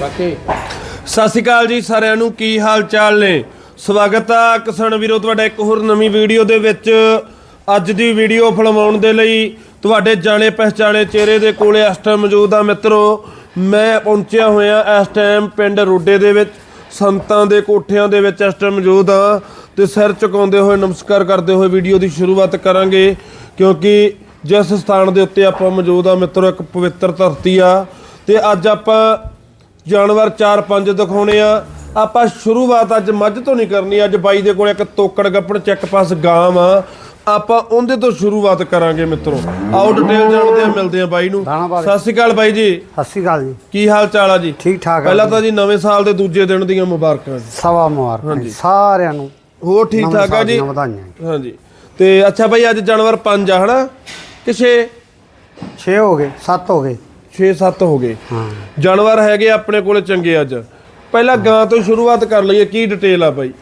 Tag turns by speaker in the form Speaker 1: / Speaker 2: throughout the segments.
Speaker 1: ਕਾਕੇ
Speaker 2: ਸਤਿ ਸ਼੍ਰੀ ਅਕਾਲ ਜੀ ਸਾਰਿਆਂ ਨੂੰ, ਕੀ ਹਾਲ ਚਾਲ ਨੇ? ਸਵਾਗਤ ਆ ਕਿਸਾਨ ਵੀਰੋ, ਤੁਹਾਡਾ ਇੱਕ ਹੋਰ ਨਵੀਂ ਵੀਡੀਓ ਦੇ ਵਿੱਚ। ਅੱਜ ਦੀ ਵੀਡੀਓ ਫਿਲਮਾਉਣ ਦੇ ਲਈ ਤੁਹਾਡੇ ਜਾਣੇ ਪਹਿਚਾਣੇ ਚਿਹਰੇ ਦੇ ਕੋਲੇ ਇਸ ਟਾਈਮ ਮੌਜੂਦ ਆ ਮਿੱਤਰੋ, ਮੈਂ ਪਹੁੰਚਿਆ ਹੋਇਆ ਇਸ ਟਾਈਮ ਪਿੰਡ ਰੋਡੇ ਦੇ ਵਿੱਚ, ਸੰਤਾਂ ਦੇ ਕੋਠਿਆਂ ਦੇ ਵਿੱਚ ਇਸ ਟਾਈਮ ਮੌਜੂਦ ਆ। ਤੇ ਸਿਰ ਝੁਕਾਉਂਦੇ ਹੋਏ ਨਮਸਕਾਰ ਕਰਦੇ ਹੋਏ ਵੀਡੀਓ ਦੀ ਸ਼ੁਰੂਆਤ ਕਰਾਂਗੇ, ਕਿਉਂਕਿ ਜਿਸ ਸਥਾਨ ਦੇ ਉੱਤੇ ਆਪਾਂ ਮੌਜੂਦ ਆ ਮਿੱਤਰੋ, ਇੱਕ ਪਵਿੱਤਰ ਧਰਤੀ ਆ। ਤੇ ਅੱਜ ਆਪਾਂ ਜਾਨਵਰ 4-5 ਦਿਖਾਉਣੇ ਆ। ਆਪਾਂ ਸ਼ੁਰੂਆਤ ਅੱਜ ਮੱਝ ਤੋਂ ਨਹੀਂ ਕਰਨੀ ਅੱਜ ਬਾਈ ਦੇ ਕੋਲ ਇੱਕ ਤੋਕੜ ਗੱਪਣ ਚੈੱਕ ਪਾਸ ਗਾਂ ਆ। ਆਪਾਂ ਉਹਦੇ ਤੋਂ ਸ਼ੁਰੂਆਤ ਕਰਾਂਗੇ ਮਿੱਤਰੋ। ਆਓ ਡਿਟੇਲ ਜਾਣਦੇ ਆ ਮਿਲਦੇ ਆ ਬਾਈ ਨੂੰ। ਸਤਿ ਸ਼੍ਰੀ ਅਕਾਲ ਬਾਈ ਜੀ।
Speaker 1: ਸਤਿ ਸ਼੍ਰੀ ਅਕਾਲ ਜੀ।
Speaker 2: ਕੀ ਹਾਲ ਚਾਲ ਆ ਜੀ?
Speaker 1: ਠੀਕ ਠਾਕ ਆ
Speaker 2: ਪਹਿਲਾਂ ਤਾਂ ਜੀ ਨਵੇਂ ਸਾਲ ਦੇ ਦੂਜੇ ਦਿਨ ਦੀਆਂ ਮੁਬਾਰਕਾਂ ਜੀ।
Speaker 1: ਸਵਾ ਮੁਬਾਰਕਾਂ ਸਾਰਿਆਂ ਨੂੰ
Speaker 2: ਹੋਰ ਠੀਕ ਠਾਕ ਆ ਜੀ। ਹਾਂਜੀ। ਤੇ ਅੱਛਾ ਬਾਈ ਅੱਜ ਜਾਨਵਰ 5 ਆ ਹਨਾ? ਕਿਸੇ
Speaker 1: 6 ਹੋ ਗਏ 7 ਹੋ ਗਏ।
Speaker 2: 6-7 ਹੋ ਗਏ।
Speaker 1: ਹਾਂ
Speaker 2: ਜਾਨਵਰ ਹੈਗੇ ਆਪਣੇ ਕੋਲੇ ਚੰਗੇ ਅੱਜ। ਪਹਿਲਾਂ ਗਾਂ ਤੋਂ ਸ਼ੁਰੂਆਤ ਕਰ ਲਈਏ ਕੀ ਡਿਟੇਲ ਆ ਬਾਈ?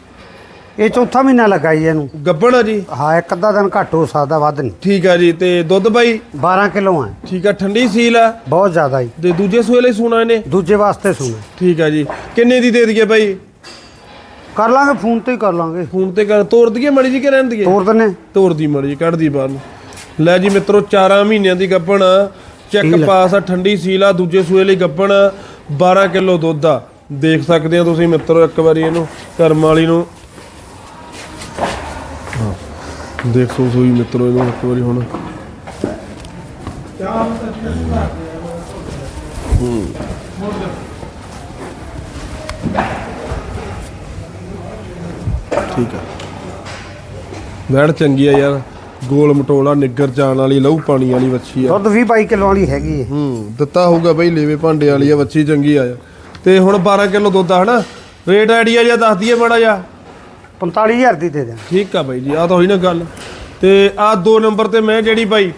Speaker 1: ਇਹ ਚੌਥਾ ਮਹੀਨਾ ਲੱਗਾ ਜੀ ਇਹਨੂੰ।
Speaker 2: ਗੱਬਣ ਆ ਜੀ?
Speaker 1: ਹਾਂ ਇੱਕ ਅੱਧਾ ਦਿਨ ਘੱਟ ਹੋ ਸਕਦਾ ਵੱਧ ਨਹੀਂ।
Speaker 2: ਠੀਕ ਆ ਜੀ ਤੇ ਦੁੱਧ ਬਾਈ?
Speaker 1: 12 ਕਿਲੋ ਹੈ
Speaker 2: ਠੀਕ ਆ ਠੰਡੀ ਸੀਲ ਆ?
Speaker 1: ਬਹੁਤ ਜ਼ਿਆਦਾ ਜੀ।
Speaker 2: ਤੇ ਦੂਜੇ ਸੂਏ ਲਈ ਸੂਣਾ ਇਹਨੇ?
Speaker 1: ਦੂਜੇ ਵਾਸਤੇ ਸੁਣ।
Speaker 2: ਠੀਕ ਆ ਜੀ। ਕਿੰਨੇ ਦੀ ਦੇ ਦਈਏ ਬਾਈ?
Speaker 1: ਕਰ ਲਾਂਗੇ ਫੋਨ ਤੇ ਹੀ ਕਰ ਲਾਂਗੇ।
Speaker 2: ਫੋਨ ਤੇ ਕਰ ਤੋੜ ਦਈਏ ਮੜੀ ਜੀ ਕਿ ਰਹਿਣ ਦਈਏ?
Speaker 1: ਤੋਰ ਦਨੇ
Speaker 2: ਤੋੜ ਦੀ ਮੜੀ ਜੀ ਕੱਢ ਦੀ ਬਾਹਰ ਨੂੰ। ਲੈ ਜੀ ਮਿੱਤਰੋ 4 ਮਹੀਨਿਆਂ ਦੀ ਗੱਬਣ। ਚੈੱਕ। ਪਾਸ ਆ ਠੰਡੀ ਸੀਲ ਆ ਦੂਜੇ ਸੂਏ ਲਈ ਗੱਬਣ 12 ਕਿਲੋ ਦੁੱਧ ਆ। ਦੇਖ ਸਕਦੇ ਆ ਤੁਸੀਂ ਮਿੱਤਰੋ ਇੱਕ ਵਾਰੀ ਇਹਨੂੰ ਕਰਮ ਵਾਲੀ ਨੂੰ। ਦੇਖੋ ਸੂਈ ਮਿੱਤਰੋ ਇਹਨੂੰ ਇੱਕ ਵਾਰੀ ਹੁਣ। ਠੀਕ ਆ। ਵੈੜ ਚੰਗੀ ਆ ਯਾਰ। ਗੋਲ ਮਟੋਲਾ ਨਿੱਗਰ ਜਾਣ ਵਾਲੀ ਲਹੂ ਪਾਣੀ ਵਾਲੀ ਵੱਛੀ ਆ।
Speaker 1: ਦੁੱਧ 20 22 ਕਿਲੋ ਵਾਲੀ ਹੈਗੀ ਹੈ
Speaker 2: ਹੂੰ ਦਿੱਤਾ ਹੋਊਗਾ ਬਈ ਲੇਵੇ ਭਾਂਡੇ ਵਾਲੀ ਆ ਵੱਛੀ ਚੰਗੀ ਆ। ਤੇ ਹੁਣ 12 ਕਿਲੋ ਦੁੱਧ ਆ ਹਨਾ? ਰੇਟ ਆਈਡੀਆ ਜਿਹਾ ਦੱਸ ਦਈਏ ਮਾੜਾ ਜਿਹਾ।
Speaker 1: 45000 ਦੀ ਦੇ ਦੇ
Speaker 2: ਠੀਕ ਆ ਬਾਈ ਜੀ ਆ ਤਾਂ ਹੋਈ ਨਾ ਗੱਲ। ਤੇ ਆ ਦੋ ਨੰਬਰ ਤੇ ਮੈਂ ਜਿਹੜੀ ਬਾਈ?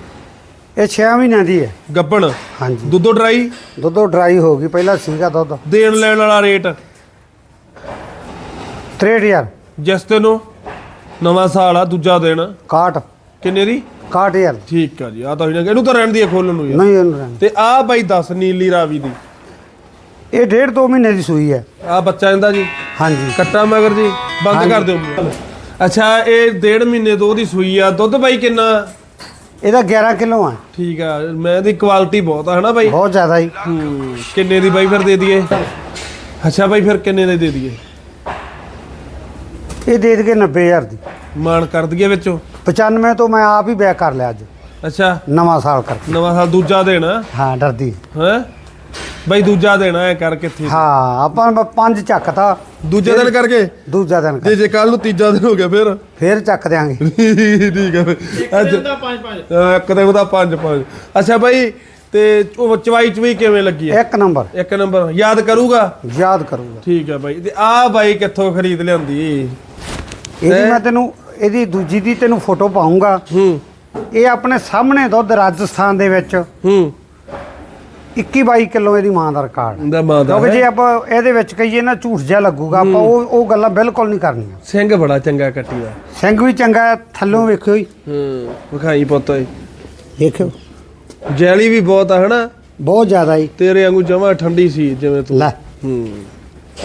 Speaker 1: ਇਹ 6 ਮਹੀਨਿਆਂ ਦੀ ਹੈ।
Speaker 2: ਗੱਬਣ।
Speaker 1: ਹਾਂਜੀ।
Speaker 2: ਦੁੱਧੋ ਡਰਾਈ
Speaker 1: ਦੁੱਧੋਂ ਡਰਾਈ ਹੋ ਗਈ ਪਹਿਲਾਂ ਸੀਗਾ ਦੁੱਧ।
Speaker 2: ਦੇਣ ਲੈਣ ਵਾਲਾ ਰੇਟ
Speaker 1: 63000
Speaker 2: ਜਿਸ ਤੇ ਨੂੰ ਨਵਾਂ ਸਾਲ ਆ ਦੂਜਾ ਦਿਨ।
Speaker 1: 61
Speaker 2: ਕਿੰਨੇ ਦੀ?
Speaker 1: 61000
Speaker 2: ਠੀਕ ਆ ਜੀ ਆ ਤਾਂ ਹੋਈ ਨਾ ਇਹਨੂੰ ਤਾਂ ਰਹਿਣ ਦੀ ਖੋਲਣ ਨੂੰ ਯਾਰ।
Speaker 1: ਨਹੀਂ ਇਹਨੂੰ ਰਹਿਣ।
Speaker 2: ਤੇ ਆ ਬਾਈ ਦੱਸ ਨੀਲੀ ਰਾਵੀ ਦੀ।
Speaker 1: ਇਹ ਡੇਢ ਦੋ ਮਹੀਨੇ ਦੀ ਸੂਈ ਹੈ।
Speaker 2: ਆ ਬੱਚਾ ਇਹਦਾ ਜੀ।
Speaker 1: ਹਾਂਜੀ।
Speaker 2: ਕੱਟਾ ਮਗਰ ਜੀ ਬੰਦ ਕਰ ਦਿਓ। ਅੱਛਾ ਇਹ ਡੇਢ ਮਹੀਨੇ ਤੋਂ ਉਹਦੀ ਸੂਈ ਆ। ਦੁੱਧ ਬਾਈ ਕਿੰਨਾ?
Speaker 1: ਇਹਦਾ 11 ਕਿਲੋ ਹੈ
Speaker 2: ਠੀਕ ਆ ਮੈਂ ਦੀ ਕੁਆਲਿਟੀ ਬਹੁਤ ਆ ਹਨਾ ਬਾਈ?
Speaker 1: ਬਹੁਤ ਜ਼ਿਆਦਾ
Speaker 2: ਹੂੰ ਕਿੰਨੇ ਦੀ ਬਾਈ ਫਿਰ ਦੇ ਦਈਏ? ਅੱਛਾ ਬਾਈ ਫਿਰ ਕਿੰਨੇ ਦੇ ਦੇ ਦਈਏ?
Speaker 1: ਇਹ ਦੇ ਦਗੇ 90000 ਦੀ।
Speaker 2: ਮਾਨ ਕਰ ਦਈਏ ਵਿੱਚੋਂ।
Speaker 1: 95 ਤੋਂ ਮੈਂ ਆਪ ਹੀ ਬੈਕ ਕਰ ਲਿਆ ਅੱਜ।
Speaker 2: ਅੱਛਾ।
Speaker 1: ਨਵਾਂ ਸਾਲ ਕਰਕੇ।
Speaker 2: ਨਵਾਂ ਸਾਲ ਦੂਜਾ ਦੇਣਾ
Speaker 1: ਹਾਂ ਡਰਦੀ।
Speaker 2: ਹੈ? ਬਾਈ ਦੂਜਾ ਦੇਣਾ ਐ ਕਰ ਕਿੱਥੇ
Speaker 1: ਹਾਂ ਆਪਾਂ ਬ- ਪੰਜ ਚੱਕਤਾ।
Speaker 2: ਦੂਜੇ ਦਿਨ ਕਰਕੇ?
Speaker 1: ਦੂਜਾ ਦਿਨ ਕਰ
Speaker 2: ਜੇ ਜੇ ਕੱਲ ਨੂੰ ਤੀਜਾ ਦਿਨ ਹੋ ਗਿਆ ਫਿਰ?
Speaker 1: ਫੇਰ ਚੱਕ ਦਿਆਂਗੇ।
Speaker 2: ਠੀਕ ਹੈ ਫਿਰ। ਅੱਜ ਦਾ 5 5 ਇੱਕ ਦਿਨ ਦਾ 5 5 ਅੱਛਾ ਬਾਈ ਤੇ ਉਹ ਚਵਾਈ ਚਵਾਈ ਕਿਵੇਂ ਲੱਗੀ ਆ?
Speaker 1: ਇੱਕ ਨੰਬਰ।
Speaker 2: ਇੱਕ ਨੰਬਰ। ਯਾਦ ਕਰੂਗਾ?
Speaker 1: ਯਾਦ ਕਰੂੰਗਾ।
Speaker 2: ਠੀਕ ਹੈ ਬਾਈ। ਤੇ ਆ ਬਾਈ ਕਿੱਥੋਂ ਖਰੀਦ ਲਿਆਂਦੀ?
Speaker 1: ਇਹਦੀ ਮੈਂ ਤੈਨੂੰ ਇਹਦੀ ਦੂਜੀ ਦੀ ਤੈਨੂੰ ਫੋਟੋ ਪਾਉਂਗਾ।
Speaker 2: ਹੂੰ।
Speaker 1: ਇਹ ਆਪਣੇ ਸਾਹਮਣੇ ਦੁੱਧ ਰਾਜਸਥਾਨ ਦੇ ਵਿੱਚ।
Speaker 2: ਹੂੰ।
Speaker 1: 21 22 ਕਿਲੋ ਇਹਦੀ ਮਾਂ ਦਾ ਰਿਕਾਰਡ।
Speaker 2: ਦਾ ਮਾਂ ਦਾ
Speaker 1: ਕਿਉਂਕਿ
Speaker 2: ਹੈ।
Speaker 1: ਜੇ ਆਪਾਂ ਇਹਦੇ ਵਿੱਚ ਕਹੀਏ ਨਾ ਝੂਠ ਜਿਹਾ ਲੱਗੂਗਾ ਆਪਾਂ ਉਹ ਉਹ ਗੱਲਾਂ ਬਿਲਕੁਲ ਨਹੀਂ ਕਰਨੀਆਂ।
Speaker 2: ਸਿੰਘ ਬੜਾ ਚੰਗਾ ਕੱਟੀ ਦਾ
Speaker 1: ਸਿੰਘ ਵੀ ਚੰਗਾ ਹੈ, ਥੱਲੋਂ ਵੇਖਿਓ ਹੀ
Speaker 2: ਹੂੰ ਵਿਖਾਈ ਪੁੱਤ ਓਏ।
Speaker 1: ਦੇਖਿਓ।
Speaker 2: ਜੈਲੀ ਵੀ ਬਹੁਤ ਆ ਹਨਾ?
Speaker 1: ਬਹੁਤ ਜ਼ਿਆਦਾ ਹੀ
Speaker 2: ਤੇਰੇ ਵਾਂਗੂ ਜਮਾ ਠੰਡੀ ਸੀ ਜਿਵੇਂ ਤੂੰ।
Speaker 1: ਲੈ।
Speaker 2: ਹੂੰ।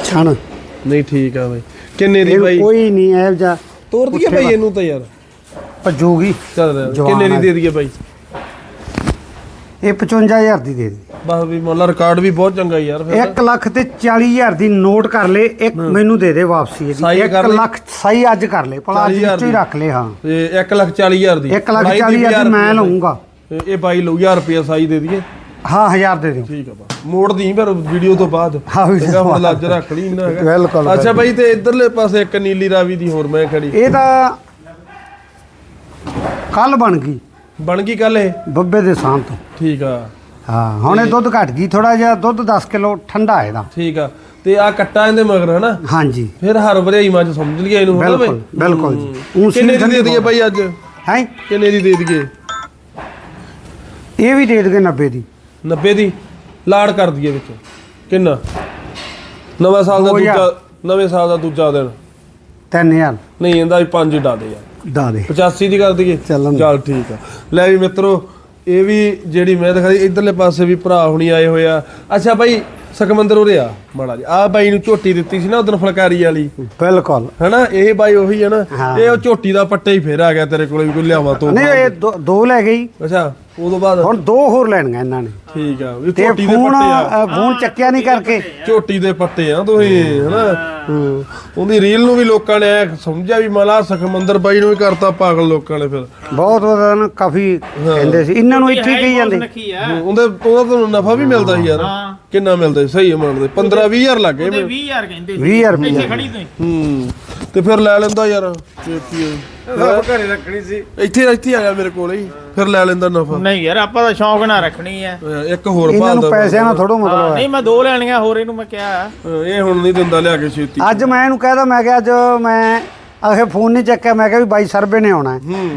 Speaker 1: ਛਣ।
Speaker 2: ਨਹੀਂ ਠੀਕ ਆ ਬਾਈ। ਕਿੰਨੇ ਦੀ ਬਾਈ?
Speaker 1: ਕੋਈ ਨਹੀਂ ਜਾ
Speaker 2: ਤੋਰ ਦਈਏ ਬਾਈ ਇਹਨੂੰ ਤਾਂ ਯਾਰ।
Speaker 1: ਭਜੂਗੀ।
Speaker 2: ਚੱਲ
Speaker 1: ਜਵਾਨ
Speaker 2: ਕਿੰਨੇ ਦੀ। ਦੇ ਦਈਏ ਬਾਈ?
Speaker 1: ਇਹ 55000 ਦੀ ਦੇ ਦੇ।
Speaker 2: ਬਸ ਵੀ ਮੁੱਲਾ ਰਿਕਾਰਡ ਵੀ ਬਹੁਤ ਚੰਗਾ ਯਾਰ ਫਿਰ
Speaker 1: 1 ਲੱਖ ਤੇ 40000 ਦੀ ਨੋਟ ਕਰ ਲੈ ਇੱਕ ਮੈਨੂੰ ਦੇ ਦੇ ਵਾਪਸੀ ਇਹਦੀ।
Speaker 2: ਕਰ
Speaker 1: 1
Speaker 2: ਲਈ।
Speaker 1: ਲੱਖ ਸਹੀ ਅੱਜ ਕਰ ਲੈ ਭਲਾ ਅੱਜ
Speaker 2: 40,000
Speaker 1: ਵਿੱਚੋਂ ਹੀ ਰੱਖ ਲੈ ਹਾਂ।
Speaker 2: ਤੇ 1 ਲੱਖ 40 ਹਜ਼ਾਰ ਦੀ।
Speaker 1: 1 ਲੱਖ
Speaker 2: ਬਾਈ
Speaker 1: 40000
Speaker 2: ਹਜ਼ਾਰ
Speaker 1: ਦੀ ਮੈਂ
Speaker 2: ਤੇ ਇਹ ਬਾਈ ਲਊ 1000 ਰੁਪਿਆ ਸਾਈ ਦੇ ਦਈਏ।
Speaker 1: ਹਾਂ 1000 ਦੇ ਦਿਓ।
Speaker 2: ਠੀਕ ਆ ਬਾ। ਮੋੜ ਦੀ ਪਰ ਵੀਡੀਓ ਤੋਂ ਬਾਅਦ।
Speaker 1: ਹਾਂ ਵੀ
Speaker 2: ਚੰਗਾ ਹੁਣ ਲੱਜ ਰੱਖ ਲਈ ਇੰਨਾ ਹੈਗਾ।
Speaker 1: ਬਿਲਕੁਲ,
Speaker 2: ਅੱਛਾ ਬਾਈ ਤੇ ਇਧਰਲੇ ਪਾਸੇ ਇੱਕ ਨੀਲੀ ਰਾਵੀ ਦੀ ਹੋਰ ਮੈਂ ਖੜੀ।
Speaker 1: ਇਹ ਤਾਂ ਕੱਲ ਬਣ ਗਈ।
Speaker 2: ਬਣ ਗਈ ਕੱਲ ਇਹ?
Speaker 1: ਬੱਬੇ ਦੇ ਸਾਹ ਤੋਂ।
Speaker 2: ਠੀਕ ਆ।
Speaker 1: ਹਾਂ ਹੁਣ ਇਹ ਦੁੱਧ ਘਟ ਗਈ ਥੋੜਾ ਜਿਹਾ ਦੁੱਧ 10 ਕਿਲੋ ਠੰਡਾ ਇਹਦਾ।
Speaker 2: ਠੀਕ ਆ। ਤੇ ਆ ਕੱਟਾ ਇਹਦੇ ਮਗਰ ਹਨਾ?
Speaker 1: ਹਾਂਜੀ।
Speaker 2: ਫਿਰ ਹਰ ਵਰਿਆਈ ਮੱਝ ਸਮਝ ਲਿਆ ਇਹਨੂੰ ਹਨਾ
Speaker 1: ਬਿਲਕੁਲ,
Speaker 2: ਬਾਈ?
Speaker 1: ਬਿਲਕੁਲ ਜੀ। ਊਂ
Speaker 2: ਕਿੰਨੇ ਦੀ
Speaker 1: ਸੀਲ
Speaker 2: ਦੇ ਦਈਏ ਬਾਈ ਅੱਜ?
Speaker 1: ਹੈ?
Speaker 2: ਕਿੰਨੇ ਦੀ ਦੇ ਦਈਏ?
Speaker 1: ਇਹ ਵੀ ਦੇ ਦੇਗੇ 90 ਦੀ।
Speaker 2: 90 ਦੀ ਲਾੜ ਕਰ ਦਈਏ ਵਿੱਚ। ਕਿੰਨਾ? ਨਵਾਂ ਸਾਲ ਦਾ। ਦੂਜਾ ਨਵੇਂ ਸਾਲ ਦਾ ਦੂਜਾ ਦਿਨ।
Speaker 1: 3000
Speaker 2: ਨਹੀਂ ਇਹਦਾ ਵੀ ਪੰਜ ਹੀ ਡਾ ਦੇ ਯਾਰ।
Speaker 1: ਦਾ ਦੇ।
Speaker 2: 85 ਦੀ ਕਰ ਦਈਏ। ਚੱਲ ਠੀਕ ਆ। ਲੈ ਵੀ ਮਿੱਤਰੋ ਇਹ ਵੀ ਜਿਹੜੀ ਮੈਂ ਦਿਖਾਈ ਇਧਰਲੇ ਪਾਸੇ ਵੀ ਭਰਾ ਹੁਣੀ ਆਏ ਹੋਏ ਆ। ਅੱਛਾ ਬਾਈ ਸਕਮੰਦਰ ਉਰੇ ਆ। ਮਾੜਾ ਜੀ ਆ ਬਾਈ ਨੂੰ ਝੋਟੀ ਦਿੱਤੀ ਸੀ ਨਾ ਉਦੋਂ ਫਲਕਾਰੀ ਵਾਲੀ।
Speaker 1: ਬਿਲਕੁਲ।
Speaker 2: ਹਨਾ ਇਹ ਬਾਈ ਉਹੀ ਹੈ ਨਾ। ਇਹ ਉਹ ਝੋਟੀ ਦਾ ਪੱਟਾ ਹੀ ਫੇਰ ਆ ਗਿਆ ਤੇਰੇ ਕੋਲ ਵੀ ਕੋਈ ਲਿਆਵਾ ਤੋਂ।
Speaker 1: ਨਹੀਂ ਇਹ ਦੋ- ਲੈ ਗਈ।
Speaker 2: ਅੱਛਾ ਉਦੋਂ ਬਾਅਦ?
Speaker 1: ਹੁਣ ਦੋ ਹੋਰ ਲੈਣੀਆਂ ਇਹਨਾਂ ਨੇ।
Speaker 2: ਠੀਕ ਆ ਵੀ ਝੋਟੀ ਦੇ ਪੱਟੇ ਆ।
Speaker 1: ਫੋਨ ਚੱਕਿਆ ਨਹੀਂ ਕਰਕੇ।
Speaker 2: ਝੋਟੀ ਦੇ ਪੱਟੇ ਆ ਤੁਸੀਂ ਹਨਾ। ਉਹਦੀ ਰੀਲ ਨੂੰ ਵੀ ਲੋਕਾਂ ਨੇ ਸਮਝਿਆ ਵੀ ਮਲਾ ਸਖਮੰਦਰ ਬਾਈ ਨੂੰ ਵੀ ਕਰਤਾ ਪਾਗਲ ਲੋਕਾਂ ਨੇ ਫਿਰ।
Speaker 1: ਬਹੁਤ ਉਹਦਾ ਨਾ ਕਾਫੀ ਕਹਿੰਦੇ ਸੀ। ਇਹਨਾਂ ਨੂੰ ਇੱਥੇ ਹੀ ਕਹੀ ਜਾਂਦੇ।
Speaker 2: ਉਹਦੇ ਉਹਦਾ ਤੁਹਾਨੂੰ ਨਫਾ ਵੀ ਮਿਲਦਾ ਸੀ ਯਾਰ। ਕਿੰਨਾ ਮਿਲਦਾ ਸੀ? ਸਹੀ ਅਮਾਉਂਟ ਦੇ। 15 20000 ਲੱਗੇ
Speaker 3: ਉਹਦੇ 20000 ਕਹਿੰਦੇ
Speaker 1: 20000 ਰੁਪਏ।
Speaker 3: ਇੱਥੇ ਖੜੀ ਤੂੰ
Speaker 2: ਹੂੰ ਤੇ ਫਿਰ ਲੈ ਲੈਂਦਾ ਯਾਰ ਤੇ ਕੀ
Speaker 4: ਘਰੇ ਰੱਖਣੀ ਸੀ।
Speaker 2: ਇੱਥੇ ਇੱਥੇ ਆ ਗਿਆ ਮੇਰੇ ਕੋਲ ਹੀ ਫਿਰ ਲੈ ਲੈਂਦਾ ਨਫਾ।
Speaker 3: ਨਹੀਂ ਯਾਰ ਆਪਾਂ ਤਾਂ ਸ਼ੌਂਕ ਨਾਲ ਰੱਖਣੀ ਆ।
Speaker 2: ਇੱਕ ਹੋਰ
Speaker 1: ਇਹਨਾਂ ਨੂੰ
Speaker 2: ਭਾਲਦਾ
Speaker 1: ਪੈਸਿਆਂ ਨਾਲ ਥੋੜੋ ਮਤਲਬ ਹੈ
Speaker 3: ਨਹੀਂ ਮੈਂ ਦੋ ਲੈਣੀਆਂ ਹੋਰ ਇਹਨੂੰ ਮੈਂ ਕਿਹਾ।
Speaker 2: ਇਹ ਹੁਣ ਨਹੀਂ ਦਿੰਦਾ ਲਿਆ ਕੇ ਛੇਤੀ।
Speaker 1: ਅੱਜ ਮੈਂ ਇਹਨੂੰ ਕਹਿਦਾ ਮੈਂ ਕਿਹਾ ਅੱਜ ਮੈਂ ਆਖੇ ਫੋਨ ਨਹੀਂ ਚੱਕਿਆ ਮੈਂ ਕਿਹਾ ਵੀ ਬਾਈ ਸਰਵੇ ਨੇ ਆਉਣਾ ਹੈ।
Speaker 2: ਹੂੰ।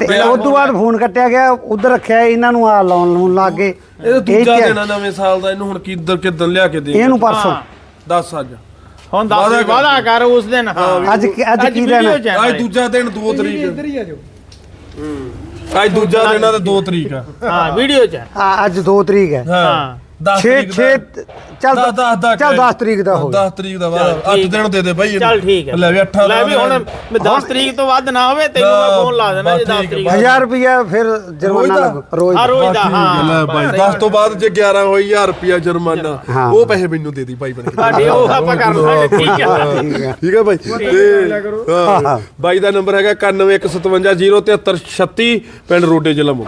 Speaker 1: ਤੇ ਉਸ ਤੋਂ ਬਾਅਦ ਫੋਨ ਕੱਟਿਆ ਗਿਆ ਉਧਰ ਰੱਖਿਆ ਇਹਨਾਂ ਨੂੰ ਆ ਲਾਉਣ ਲੂਣ ਲੱਗ ਗਏ
Speaker 2: ਇਹ ਦੂਜਾ ਦੇਣਾ ਨਵੇਂ ਸਾਲ ਦਾ ਇਹਨੂੰ ਹੁਣ ਕਿੱਧਰ ਕਿੱਦਣ ਲਿਆ ਕੇ ਦੇ
Speaker 1: ਇਹਨੂੰ ਪਰਸੋਂ।
Speaker 3: ਹਾਂ।
Speaker 2: 10 ਅੱਜ।
Speaker 3: ਹੁਣ ਦੱਸ
Speaker 2: ਵਾਅਦਾ ਕਰ।
Speaker 3: ਵਾਦਾ ਕਰ ਉਸ ਦਿਨ। ਹਾਂ।
Speaker 1: ਅੱਜ ਅੱਜ ਕੀ ਦਿਨ
Speaker 2: ਅੱਜ। ਦੂਜਾ ਦਿਨ 2 ਤਰੀਕ।
Speaker 4: ਇੱਧਰ ਹੀ ਆ ਜਾਓ।
Speaker 2: ਅੱਜ ਦੂਜਾ ਦਿਨ ਆ ਤੇ 2 ਤਰੀਕ ਆ।
Speaker 3: ਹਾਂ ਵੀਡੀਓ ਚ। ਆ,
Speaker 1: ਅੱਜ 2 ਤਰੀਕ ਹੈ।
Speaker 3: ਹਾਂ।
Speaker 2: 10
Speaker 1: 6
Speaker 2: ਤਰੀਕ
Speaker 1: 6
Speaker 2: ਦਾ
Speaker 1: ਚੱਲ
Speaker 2: 10 10
Speaker 1: ਚੱਲ 10 ਤਰੀਕ ਦਾ ਹੋ
Speaker 2: 10 ਤਰੀਕ ਦਾ ਬਾਅਦ 8
Speaker 3: ਠੀਕ।
Speaker 2: ਦਿਨ ਦੇ ਦੇ ਬਾਈ। ਇਹਨੂੰ।
Speaker 3: ਚੱਲ ਠੀਕ ਹੈ
Speaker 2: ਲੈ ਵੀ 8
Speaker 3: ਲੈ ਵੀ ਹੁਣ ਮੈਂ 10 ਤਰੀਕ ਤੋਂ ਵੱਧ ਨਾ ਹੋਵੇ ਤੈਨੂੰ ਮੈਂ ਫੋਨ ਲਾ ਦੇਣਾ ਜੇ 10 ਤਰੀਕ
Speaker 1: 1000 ਰੁਪਿਆ ਫਿਰ ਜੁਰਮਾਨਾ
Speaker 2: ਦਾ?
Speaker 1: ਲੱਗੂ ਰੋਜ਼
Speaker 3: ਹਰ
Speaker 1: ਦਾ।
Speaker 3: ਰੋਜ਼ ਦਾ ਹਾਂ
Speaker 2: ਲੈ ਬਾਈ 10 ਤੋਂ ਬਾਅਦ ਜੇ 11 ਹੋਈ 1000 ਰੁਪਿਆ ਜੁਰਮਾਨਾ। ਉਹ ਪੈਸੇ ਮੈਨੂੰ ਦੇ ਦੀ ਭਾਈ ਬਣ ਕੇ।
Speaker 3: ਤੁਹਾਡੇ ਉਹ ਆਪਾਂ ਕਰ ਲਾਂਗੇ
Speaker 1: ਠੀਕ ਹੈ
Speaker 2: ਠੀਕ ਹੈ ਬਾਈ ਤੇ ਹਾਂ, ਬਾਈ ਦਾ ਨੰਬਰ ਹੈਗਾ 9115707336 ਪਿੰਡ ਰੋਡੇ ਜ਼ਿਲ੍ਹਾ ਮੋ